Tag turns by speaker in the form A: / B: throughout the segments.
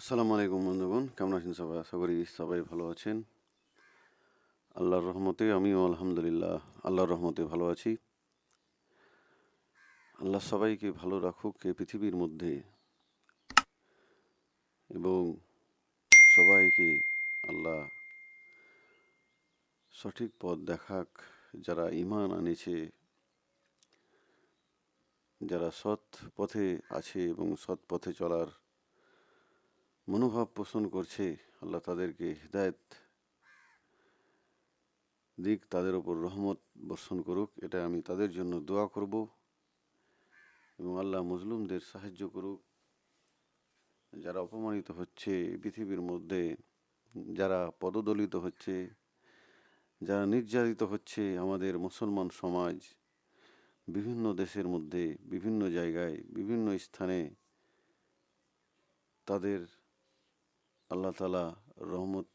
A: আসসালামু আলাইকুম বন্ধুগণ, কেমন আছেন সবাই? আশা করি সবাই ভালো আছেন। আল্লাহর রহমতে আমিও আলহামদুলিল্লাহ, আল্লাহর রহমতে ভালো আছি। আল্লাহ সবাইকে ভালো রাখুক এই পৃথিবীর মধ্যে এবং সবাইকে আল্লাহ সঠিক পথ দেখাক। যারা ইমান আনেছে, যারা সৎ পথে আছে এবং সৎ পথে চলার মনোভাব পোষণ করছে আল্লাহ তাদেরকে হৃদায়ত দিক, তাদের ওপর রহমত বর্ষণ করুক, এটা আমি তাদের জন্য দোয়া করব। এবং আল্লাহ মজলুমদের সাহায্য করুক। যারা অপমানিত হচ্ছে পৃথিবীর মধ্যে, যারা পদদলিত হচ্ছে, যারা নির্যাতিত হচ্ছে আমাদের মুসলমান সমাজ, বিভিন্ন দেশের মধ্যে, বিভিন্ন জায়গায়, বিভিন্ন স্থানে, তাদের আল্লাহ তালা রহমত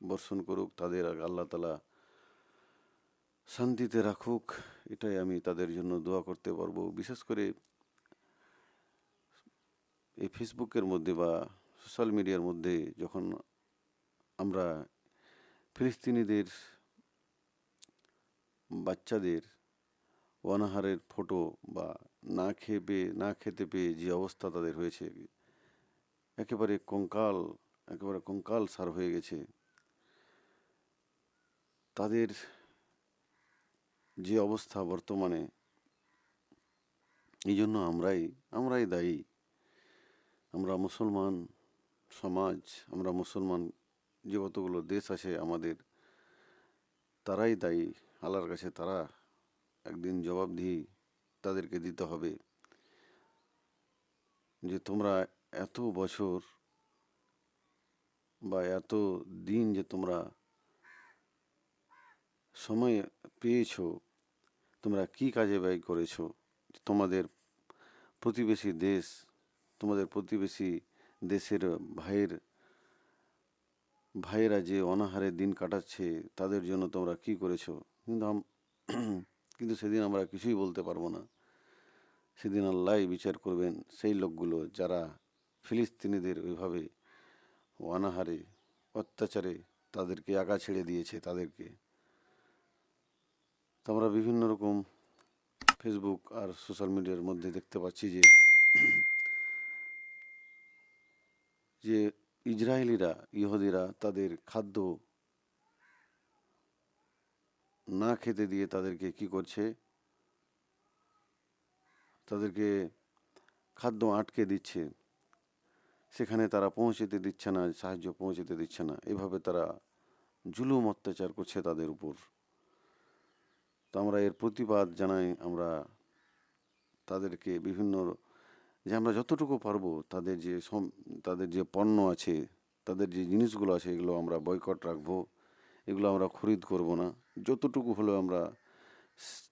A: বর্ষণ করুক, তাদের আল্লাহ তালা শান্তিতে রাখুক, এটাই আমি তাদের জন্য দোয়া করতে পারব। বিশেষ করে এই ফেসবুকের মধ্যে বা সোশ্যাল মিডিয়ার মধ্যে যখন আমরা ফিলিস্তিনিদের বাচ্চাদের অনাহারের ফটো বা না খেয়ে পেয়ে, না খেতে পেয়ে যে অবস্থা তাদের হয়েছে, একেবারে কঙ্কাল একেবারে কঙ্কাল সার হয়ে গেছে। তাদের যে অবস্থা বর্তমানে, এই জন্য আমরাই আমরাই দায়ী। আমরা মুসলমান সমাজ, আমরা মুসলমান যে কতগুলো দেশ আছে আমাদের, তারাই দায়ী। আল্লাহর কাছে তারা একদিন জবাবদিহি তাদেরকে দিতে হবে যে তোমরা এত বছর বা এত দিন যে তোমরা সময় পেয়েছ, তোমরা কি কাজে ব্যয় করেছ? তোমাদের প্রতিবেশী দেশ, তোমাদের প্রতিবেশী দেশের ভাইয়ের, ভাইয়েরা যে অনাহারে দিন কাটাচ্ছে, তাদের জন্য তোমরা কি করেছ? কিন্তু কিন্তু সেদিন আমরা কিছুই বলতে পারব না। সেদিন আল্লাহ বিচার করবেন সেই লোকগুলো যারা ফিলিস্তিনিদের ওইভাবে অনাহারে, অত্যাচারে তাদেরকে একা ছেড়ে দিয়েছে, তাদেরকে। আমরা বিভিন্ন রকম ফেসবুক আর সোশ্যাল মিডিয়ার মধ্যে দেখতে পাচ্ছি যে যে ইসরায়েলিরা, ইহুদিরা তাদের খাদ্য না খেতে দিয়ে তাদেরকে কি করছে? তাদেরকে খাদ্য আটকে দিচ্ছে। সেখানে তারা পৌঁছতে দিচ্ছে না, সাহায্য পৌঁছতে দিচ্ছে না। এভাবে তারা জুলুম অত্যাচার করছে তাদের উপর। তো আমরা এর প্রতিবাদ জানাই, আমরা তাদেরকে বিভিন্ন, যে আমরা যতটুকু পারব তাদের যে সম- তাদের যে পণ্য আছে, তাদের যে জিনিসগুলো আছে, এগুলো আমরা বয়কট রাখব। এগুলো আমরা খরিদ করব না। যতটুকু হলেও আমরা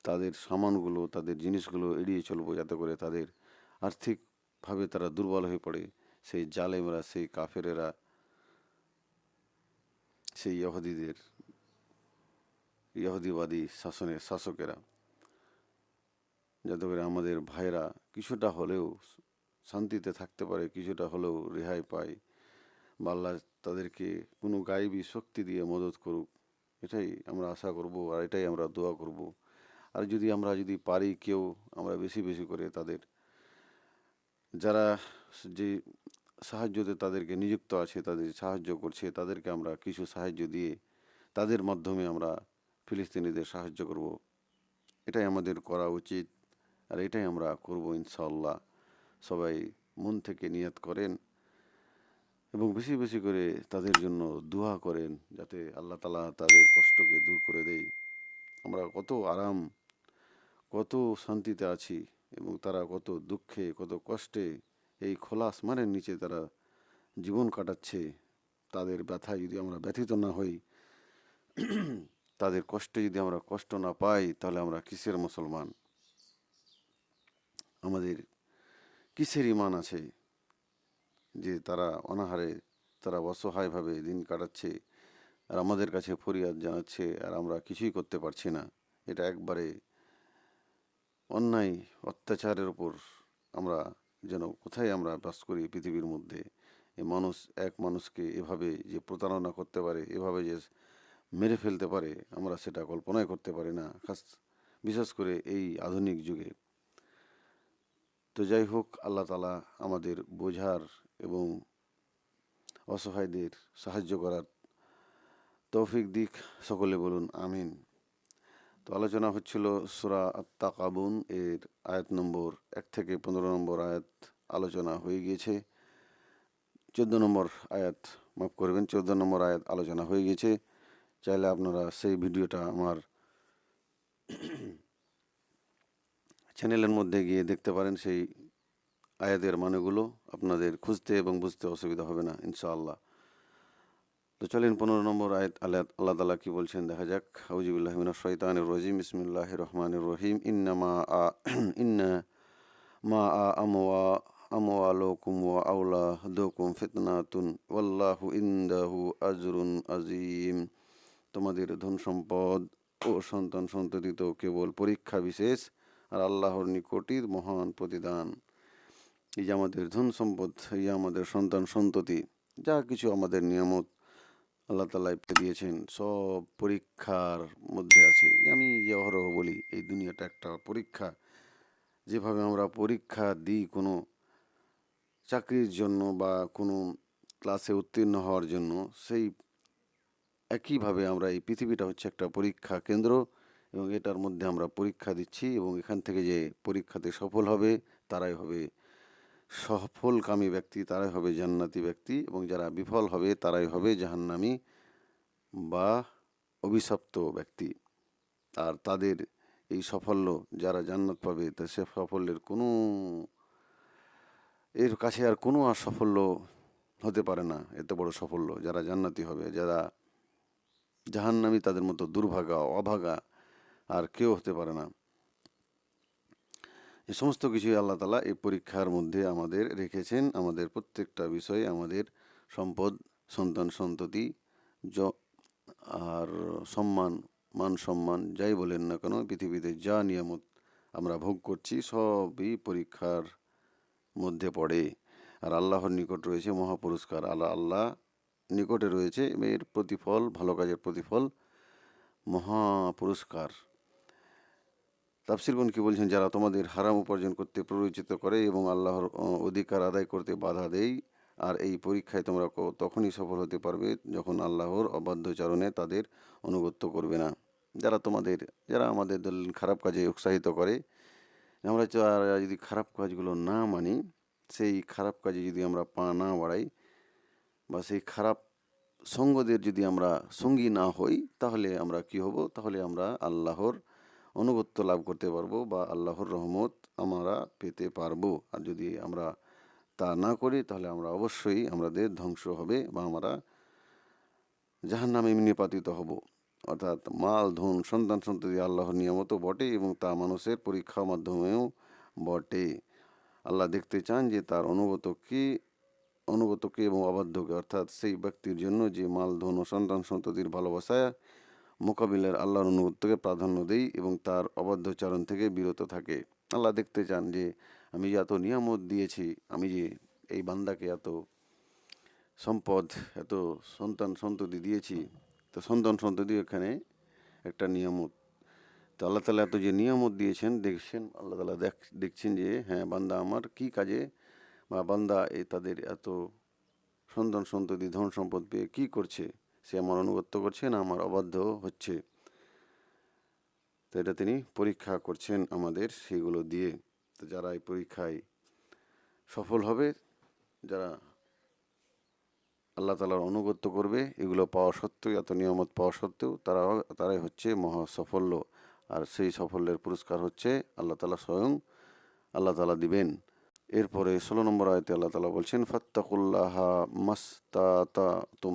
A: তাদের সামানগুলো, তাদের জিনিসগুলো এড়িয়ে চলবো যাতে করে তাদের আর্থিকভাবে তারা দুর্বল হয়ে পড়ে। সেই জালেমরা, সেই কাফেরেরা, সেই ইহুদিদের, ইহুদিবাদী শাসনের শাসকেরা, যাতে করে আমাদের ভাইরা কিছুটা হলেও শান্তিতে থাকতে পারে, কিছুটা হলেও রেহাই পায় বা আল্লাহ তাদেরকে কোনো গায়েবী শক্তি দিয়ে মদত করুক। এটাই আমরা আশা করব আর এটাই আমরা দোয়া করব। আর যদি আমরা যদি পারি কেউ, আমরা বেশি বেশি করে তাদের যারা যে সাহায্যতে তাদেরকে নিযুক্ত আছে, তাদের সাহায্য করছে, তাদেরকে আমরা কিছু সাহায্য দিয়ে তাদের মাধ্যমে আমরা ফিলিস্তিনিদের সাহায্য করব। এটাই আমাদের করা উচিত আর এটাই আমরা করব ইনশাআল্লাহ। সবাই মন থেকে নিয়াত করেন এবং বেশি বেশি করে তাদের জন্য দোয়া করেন যাতে আল্লাহ তালা তাদের কষ্টকে দূর করে দেয় আমরা কত আরাম, কত শান্তিতে আছি। এবং তারা কত দুঃখে, কত কষ্টে এই খোলা আসমানের নিচে তারা জীবন কাটাচ্ছে। তাদের ব্যথা যদি আমরা ব্যথিত না হই, তাদের কষ্টে যদি আমরা কষ্ট না পাই, তাহলে আমরা কিসের মুসলমান? আমাদের কিসের ইমান আছে যে তারা অনাহারে, তারা অসহায়ভাবে দিন কাটাচ্ছে, আর আমাদের কাছে ফরিয়াদ জানাচ্ছে, আর আমরা কিছুই করতে পারছি না? এটা একবারে অন্যায়, অত্যাচারের ওপর আমরা যেন, কোথায় আমরা বাস করি পৃথিবীর মধ্যে? এ মানুষ, এক মানুষকে এভাবে যে প্রতারণা করতে পারে, এভাবে যে মেরে ফেলতে পারে, আমরা সেটা কল্পনাই করতে পারি না। খাস, বিশেষ করে এই আধুনিক যুগে। তো যাই হোক, আল্লাহ তালা আমাদের বোঝার এবং অসহায়দের সাহায্য করার তৌফিক দিক। সকলে বলুন, আমিন। তো আলোচনা হচ্ছিল সুরা আত্মা কাবুন এর আয়াত নম্বর এক থেকে পনেরো নম্বর আয়াত আলোচনা হয়ে গিয়েছে। চোদ্দ নম্বর আয়াত মাফ করবেন, চোদ্দ নম্বর আয়াত আলোচনা হয়ে গিয়েছে। চাইলে আপনারা সেই ভিডিওটা আমার চ্যানেলের মধ্যে গিয়ে দেখতে পারেন সেই আয়াতের মানেগুলো। আপনাদের খুঁজতে এবং বুঝতে অসুবিধা হবে না, ইনশাআল্লাহ। তো চলেন পনেরো নম্বর আয়াত, আল্লাহ আল্লাহ তালা কি বলছেন? দেখা যাক। হাউজিবুল্লাহমিন শৈতানুর রজিম। ইসমিল্লাহ রহমানুর রহিম। ইন্না মা আ, ইন্না মা আ আমওয়া আমওয়ালুকুম ওয়া আওলাদুকুম ফিতনাতুন। ওয়াল্লাহু ইনদাহু আজরুন আজিম তোমাদের ধন সম্পদ ও সন্তান সন্ততি তো কেবল পরীক্ষা বিশেষ আর আল্লাহর নিকটির মহান প্রতিদান। এই যে আমাদের ধন সম্পদ, এই আমাদের সন্তান সন্ততি, যা কিছু আমাদের নিয়ামত আল্লাহ তালা দিয়েছেন, সব পরীক্ষার মধ্যে আছে। আমি যে অহরহ বলি, এই দুনিয়াটা একটা পরীক্ষা। যেভাবে আমরা পরীক্ষা দিই কোনো চাকরির জন্য বা কোনো ক্লাসে উত্তীর্ণ হওয়ার জন্য, সেই একইভাবে আমরা এই পৃথিবীটা হচ্ছে একটা পরীক্ষা কেন্দ্র এবং এটার মধ্যে আমরা পরীক্ষা দিচ্ছি এবং এখান থেকে যে পরীক্ষাতে সফল হবে, তারাই হবে সফলকামী ব্যক্তি তারাই হবে জান্নাতি ব্যক্তি এবং যারা বিফল হবে তারাই হবে জাহান্নামি বা অভিশপ্ত ব্যক্তি। আর তাদের এই সাফল্য যারা জান্নাত পাবে, তা সে সাফল্যের কোনো এর কাছে আর কোনো আর সাফল্য হতে পারে না। এত বড় সাফল্য যারা জান্নাতি হবে, যারা জাহান্নামি তাদের মতো দুর্ভাগা, অভাগা আর কেউ হতে পারে না। এই সমস্ত কিছুই আল্লাহ তালা এই পরীক্ষার মধ্যে আমাদের রেখেছেন। আমাদের প্রত্যেকটা বিষয়ে আমাদের সম্পদ, সন্তান, সন্ততি য আর সম্মান, মান সম্মান যাই বলেন না কেন, পৃথিবীতে যা নিয়ামত আমরা ভোগ করছি সবই পরীক্ষার মধ্যে পড়ে। আর আল্লাহর নিকট রয়েছে মহাপুরস্কার। আল্লাহ আল্লাহ নিকটে রয়েছে এর প্রতিফল, ভালো কাজের প্রতিফল মহা তাফসিরগণ কি বলছেন? যারা তোমাদের হারাম উপার্জন করতে প্ররোচিত করে এবং আল্লাহর অধিকার আদায় করতে বাধা দেয়, আর এই পরীক্ষায় তোমরা তখনই সফল হতে পারবে যখন আল্লাহর অবাধ্যচারণে তাদের অনুগত্য করবে না। যারা তোমাদের, যারা আমাদের দল- খারাপ কাজে উৎসাহিত করে, আমরা যদি খারাপ কাজগুলো না মানি, সেই খারাপ কাজে যদি আমরা পা না বাড়াই বা সেই খারাপ সঙ্গদের যদি আমরা সঙ্গী না হই, তাহলে আমরা কি হব? তাহলে আমরা আল্লাহর অনুগত্য লাভ করতে পারব বা আল্লাহর রহমত আমরা পেতে পারব। আর যদি আমরা তা না করি, তাহলে আমরা অবশ্যই আমাদের ধ্বংস হবে বা আমরা জাহান নামে নিপাতিত হব। অর্থাৎ মাল, ধন, সন্তান সন্ততি আল্লাহর নিয়ামত বটে এবং তা মানুষের পরীক্ষার মাধ্যমেও বটে। আল্লাহ দেখতে চান যে তার অনুগতকে অনুগতকে এবং অবাধ্যকে। অর্থাৎ সেই ব্যক্তির জন্য যে মাল, ধন ও সন্তান সন্ততির ভালোবাসায় মোকাবিলার আল্লাহর অনুগত্যকে প্রাধান্য দেই এবং তার অবাধ্যচারণ থেকে বিরত থাকে। আল্লাহ দেখতে চান যে, আমি যে এত নিয়ামত দিয়েছি, আমি যে এই বান্দাকে এত সম্পদ, এত সন্তান সন্ততি দিয়েছি, তো সন্তান সন্ততি এখানে একটা নিয়ামত। তো আল্লাহ তালা এত যে নিয়ামত দিয়েছেন, দেখছেন, আল্লাহ তালা দেখ, দেখছেন যে হ্যাঁ বান্দা আমার কি কাজে বা বান্দা এই তাদের এত সন্তান সন্ততি, ধন সম্পদ পেয়ে কী করছে? সে আমার অনুগত্য করছে না, আমার অবাধ্য হচ্ছে। তো এটা তিনি পরীক্ষা করছেন আমাদের সেগুলো দিয়ে। তো যারা এই পরীক্ষায় সফল হবে, যারা আল্লাহ তালার অনুগত্য করবে, এগুলো পাওয়া সত্ত্বেও, এত নিয়ামত পাওয়া সত্ত্বেও তারা তারাই হচ্ছে মহা সাফল্য। আর সেই সাফল্যের পুরস্কার হচ্ছে আল্লাহ তালা স্বয়ং আল্লাহ তালা দিবেন। এরপরে ষোলো নম্বর আয়তে আল্লাহ তালা বলছেন, ফাত্তাকুল্লাহ মাস্তা তুম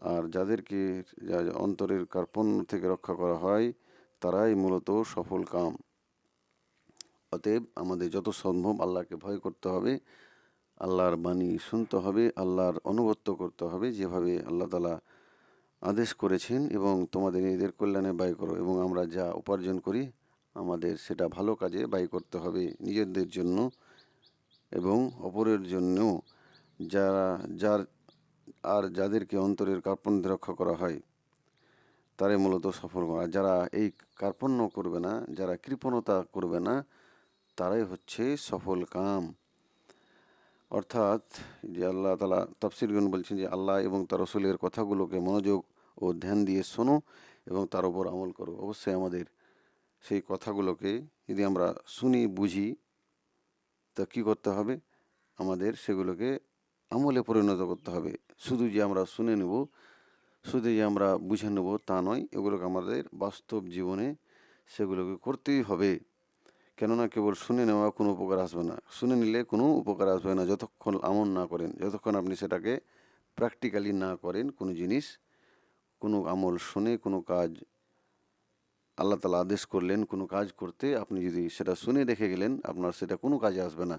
A: আর যাদেরকে অন্তরের কার্পণ্য থেকে রক্ষা করা হয়, তারাই মূলত সফল কাম। অতএব আমাদের যত সম্ভব আল্লাহকে ভয় করতে হবে, আল্লাহর বাণী শুনতে হবে, আল্লাহর অনুগত্য করতে হবে, যেভাবে আল্লাহ তালা আদেশ করেছেন এবং তোমাদের নিজেদের কল্যাণে ব্যয় করো এবং আমরা যা উপার্জন করি, আমাদের সেটা ভালো কাজে ব্যয় করতে হবে নিজেদের জন্য এবং অপরের জন্যও। যারা, যার আর যাদেরকে অন্তরের কার্পণ্য রক্ষা করা হয়, তারাই মূলত সফল করা যারা এই কার্পণ্য করবে না, যারা কৃপণতা করবে না, তারাই হচ্ছে সফল কাম। অর্থাৎ যে আল্লাহ তালা তফসিরগুন বলছেন যে, আল্লাহ এবং তার রসুলের কথাগুলোকে মনোযোগ ও ধ্যান দিয়ে শোনো এবং তার উপর আমল করো। অবশ্যই আমাদের সেই কথাগুলোকে যদি আমরা শুনি, বুঝি, তা কী করতে হবে? আমাদের সেগুলোকে আমলে পরিণত করতে হবে। শুধু যে আমরা শুনে নেব, শুধু যে আমরা বুঝে নেব তা নয়, এগুলোকে আমাদের বাস্তব জীবনে সেগুলোকে করতেই হবে। কেননা কেবল শুনে নেওয়া কোনো উপকার আসবে না। শুনে নিলে কোনো উপকার আসবে না যতক্ষণ আমল না করেন, যতক্ষণ আপনি সেটাকে প্র্যাকটিক্যালি না করেন কোনো জিনিস। কোনো আমল শুনে, কোনো কাজ আল্লাহ তালা আদেশ করলেন, কোনো কাজ করতে আপনি যদি সেটা শুনে রেখে গেলেন, আপনার সেটা কোনো কাজে আসবে না।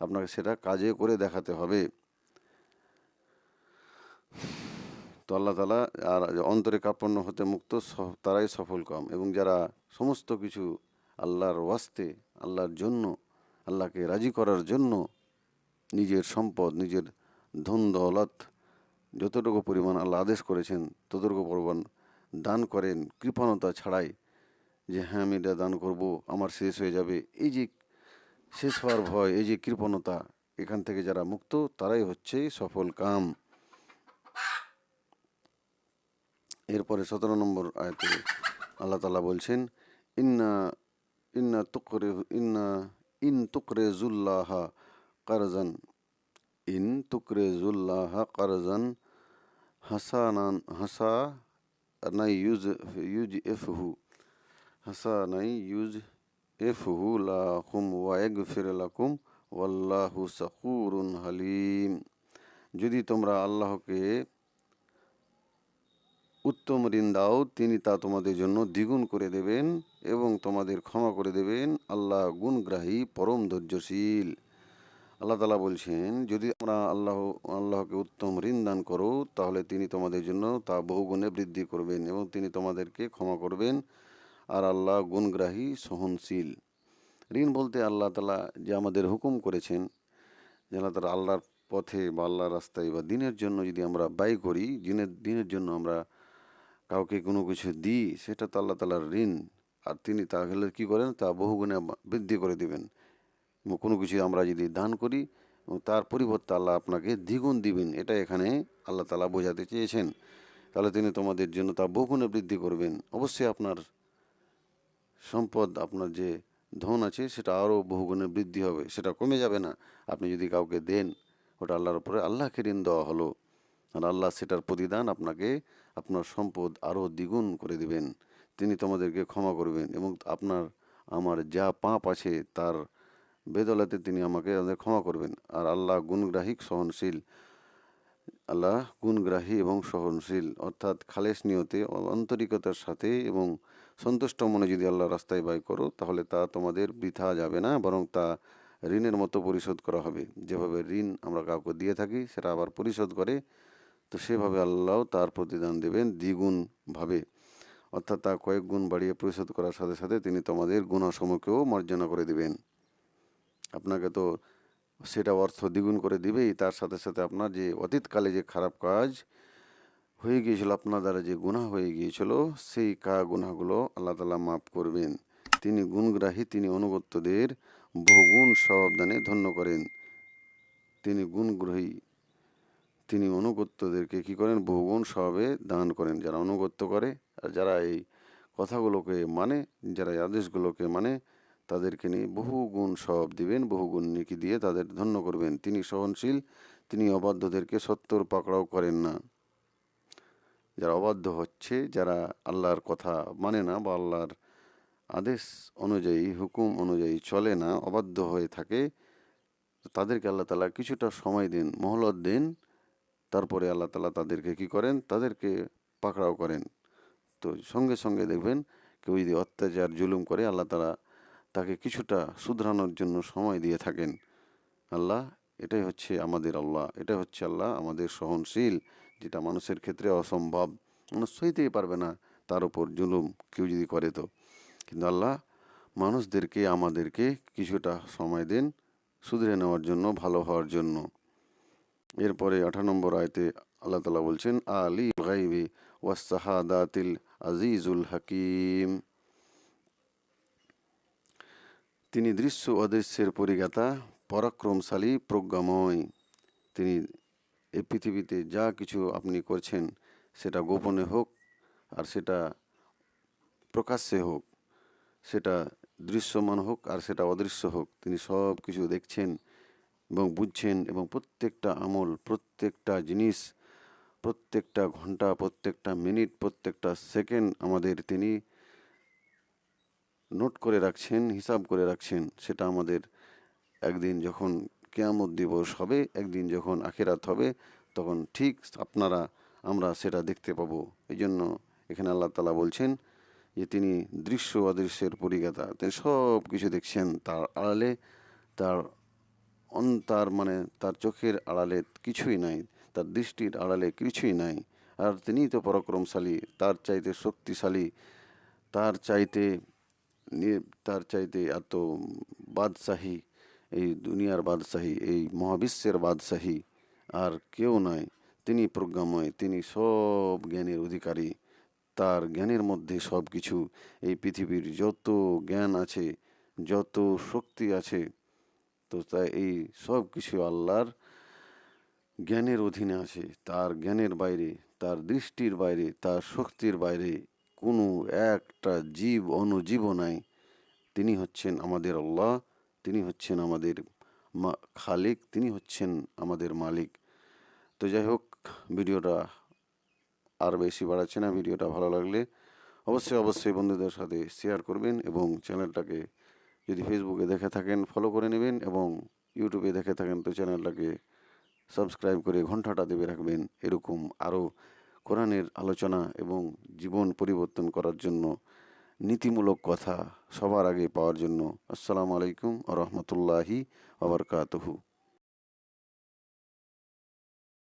A: আপনাকে সেটা কাজে করে দেখাতে হবে। তো আল্লাহ তালা আর অন্তরে কাপড় হতে মুক্ত তারাই সফল কম। এবং যারা সমস্ত কিছু আল্লাহর ওয়াস্তে, আল্লাহর জন্য, আল্লাহকে রাজি করার জন্য নিজের সম্পদ, নিজের ধন দৌলত যতটুকু পরিমাণ আল্লাহ আদেশ করেছেন, ততটুকু পরিমাণ দান করেন, কৃপণতা ছাড়াই যে হ্যাঁ আমি এটা দান করব, আমার শেষ হয়ে যাবে। এই যে শেষ হওয়ার ভয়, এই যে কৃপণতা, এখান থেকে যারা মুক্ত, তারাই হচ্ছে সফল কাম। এরপরে সতেরো নম্বর আয়াতে আল্লাহ তালা বলছেন, ইন্না ইন্না তুকরে, ইন্না, ইন তুকরে জুল্লাহা কারজান, ইন তুকরে জুল্লাহা কারজান হাসানান, হাসা নাই ইউজ ইউজ এফহু, হাসা নাই ইউজ এফহু লাকুম ওয়াইগ ফিরলাকুম ওয়াল্লাহু সাকুরুন হালিম। যদি তোমরা আল্লাহকে উত্তম ঋণ দাও তিনি তা তোমাদের জন্য দ্বিগুণ করে দেবেন এবং তোমাদের ক্ষমা করে দেবেন। আল্লাহ গুণগ্রাহী, পরম ধৈর্যশীল। আল্লাহ তালা বলছেন, যদি তোমরা আল্লাহ, আল্লাহকে উত্তম ঋণ দান করো, তাহলে তিনি তোমাদের জন্য তা বহুগুণে বৃদ্ধি করবেন এবং তিনি তোমাদেরকে ক্ষমা করবেন। আর আল্লাহ গুণগ্রাহী, সহনশীল। ঋণ বলতে আল্লাহ তালা যে আমাদের হুকুম করেছেন, যে আল্লাহ তালা আল্লাহর পথে বা আল্লাহর রাস্তায় বা দিনের জন্য যদি আমরা ব্যয় করি, দিনের দিনের জন্য আমরা কাউকে কোনো কিছু দিই, সেটা তো আল্লাহ তালার ঋণ। আর তিনি তাহলে কী করেন? তা বহুগুণে বৃদ্ধি করে দিবেন। কোনো কিছু আমরা যদি দান করি তার পরিবর্তে আল্লাহ আপনাকে দ্বিগুণ দিবেন এটা এখানে আল্লাহ তালা বোঝাতে চেয়েছেন। তাহলে তিনি তোমাদের জন্য তা বহুগুণে বৃদ্ধি করবেন। অবশ্যই আপনার সম্পদ, আপনার যে ধন আছে, সেটা আরও বহুগুণে বৃদ্ধি হবে। সেটা কমে যাবে না। আপনি যদি কাউকে দেন, ওটা আল্লাহর উপরে আল্লাহকে ঋণ দেওয়া হলো। আর আল্লাহ সেটার প্রতিদান আপনাকে আপনার সম্পদ আরও দ্বিগুণ করে দিবেন। তিনি তোমাদেরকে ক্ষমা করবেন এবং আপনার, আমার যা পাপ আছে তার বেদলাতে তিনি আমাকে আমাদের ক্ষমা করবেন। আর আল্লাহ গুণগ্রাহিক সহনশীল, আল্লাহ গুণগ্রাহী এবং সহনশীল, অর্থাৎ খালেস নিয়তে, আন্তরিকতার সাথে এবং সন্তুষ্ট মনে যদি আল্লাহ রাস্তায় ব্যয় করো, তাহলে তা তোমাদের বৃথা যাবে না, বরং তা ঋণের মতো পরিশোধ করা হবে। যেভাবে ঋণ আমরা কাউকে দিয়ে থাকি, সেটা আবার পরিশোধ করে তো সেভাবে আল্লাহ তার প্রতিদান দেবেন দ্বিগুণভাবে। অর্থাৎ তা কয়েক গুণ বাড়িয়ে পরিশোধ করার সাথে সাথে তিনি তোমাদের গুণাসমূহকেও মর্যাদা করে দিবেন। আপনাকে তো সেটা অর্থ দ্বিগুণ করে দিবেই, তার সাথে সাথে আপনার যে অতীতকালে যে খারাপ কাজ হয়ে গিয়েছিল, আপনার দ্বারা যে গুনাহ হয়ে গিয়েছিল, সেই কা গুনাহগুলো আল্লাহ তালা মাফ করবেন। তিনি গুণগ্রাহী, তিনি অনুগত্যদের বহুগুণ সবদানে ধন্য করেন। তিনি গুণগ্রহী তিনি অনুগত্যদেরকে কি করেন? বহুগুণ স্বভাবে দান করেন যারা অনুগত্য করে। আর যারা এই কথাগুলোকে মানে যারা এই আদেশগুলোকে মানে তাদেরকে নিয়ে বহু গুণ দিবেন, বহু গুণ নেকি দিয়ে তাদের ধন্য করবেন। তিনি সহনশীল, তিনি অবাধ্যদেরকে সত্তর পাকড়াও করেন না। যারা অবাধ্য হচ্ছে, যারা আল্লাহর কথা মানে না বা আল্লাহর আদেশ অনুযায়ী, হুকুম অনুযায়ী চলে না, অবাধ্য হয়ে থাকে, তাদেরকে আল্লাহ তালা কিছুটা সময় দিন, মহলত দিন তারপরে আল্লাহ তালা তাদেরকে কি করেন? তাদেরকে পাকড়াও করেন। তো সঙ্গে সঙ্গে দেখবেন কেউ যদি অত্যাচার, জুলুম করে, আল্লাহ তালা তাকে কিছুটা শুধরানোর জন্য সময় দিয়ে থাকেন। আল্লাহ, এটাই হচ্ছে আমাদের আল্লাহ, এটাই হচ্ছে আল্লাহ আমাদের সহনশীল, যেটা মানুষের ক্ষেত্রে অসম্ভব। মানুষ সইতেই পারবে না তার উপর জুলুম কেউ যদি করে তো। কিন্তু আল্লাহ মানুষদেরকে, আমাদেরকে কিছুটা সময় দেন শুধরে নেওয়ার জন্য, ভালো হওয়ার জন্য। এরপরে আঠারো নম্বর আয়তে আল্লাহ তালা বলছেন আলী গাইবি ওয়াসাহাদাতিল আজিজুল হাকিম। তিনি দৃশ্য অদৃশ্যের পরিজ্ঞাতা, পরাক্রমশালী, প্রজ্ঞাময়। তিনি এই পৃথিবীতে যা কিছু আপনি করছেন, সেটা গোপনে হোক আর সেটা প্রকাশ্যে হোক, সেটা দৃশ্যমান হোক আর সেটা অদৃশ্য হোক, তিনি সব কিছু দেখছেন। এবং বুঝছেন এবং প্রত্যেকটা আমল, প্রত্যেকটা জিনিস, প্রত্যেকটা ঘণ্টা, প্রত্যেকটা মিনিট, প্রত্যেকটা সেকেন্ড আমাদের তিনি নোট করে রাখছেন, হিসাব করে রাখছেন। সেটা আমাদের একদিন যখন কেয়ামত দিবস হবে, একদিন যখন আখেরাত হবে, তখন ঠিক আপনারা, আমরা সেটা দেখতে পাবো। এই জন্য এখানে আল্লাহ তালা বলছেন যে, তিনি দৃশ্য অদৃশ্যের পরিজ্ঞাতা তিনি সব কিছু দেখছেন তার আড়ালে, তার অন তার মানে তার চোখের আড়ালে কিছুই নাই, তার দৃষ্টির আড়ালে কিছুই নাই। আর তিনিই তো পরাক্রমশালী, তার চাইতে শক্তিশালী, তার চাইতে তার চাইতে এত বাদশাহী, এই দুনিয়ার বাদশাহী, এই মহাবিশ্বের বাদশাহী আর কেউ নয় তিনি প্রজ্ঞাময়, তিনি সব জ্ঞানের অধিকারী, তার জ্ঞানের মধ্যে সব কিছু এই পৃথিবীর যত জ্ঞান আছে, যত শক্তি আছে তো তাই এই সব কিছু আল্লাহর জ্ঞানের অধীনে আছে। তার জ্ঞানের বাইরে, তার দৃষ্টির বাইরে, তার শক্তির বাইরে কোনো একটা জীব অনুজীবও নাই। তিনি হচ্ছেন আমাদের আল্লাহ, তিনি হচ্ছেন আমাদের খালিক, তিনি হচ্ছেন আমাদের মালিক। তো যাই হোক, ভিডিওটা আর বেশি বাড়াচ্ছে না, ভিডিওটা ভালো লাগলে অবশ্যই অবশ্যই বন্ধুদের সাথে শেয়ার করবেন এবং চ্যানেলটাকে যদি ফেসবুকে দেখে থাকেন ফলো করে নেবেন এবং ইউটিউবে দেখে থাকেন, তো চ্যানেলটাকে সাবস্ক্রাইব করে ঘন্টাটা দেবে রাখবেন। এরকম আরও কোরআনের আলোচনা এবং জীবন পরিবর্তন করার জন্য নীতিমূলক কথা সবার আগে পাওয়ার জন্য। আসসালামু আলাইকুম রহমতুল্লাহি আবরকাতহু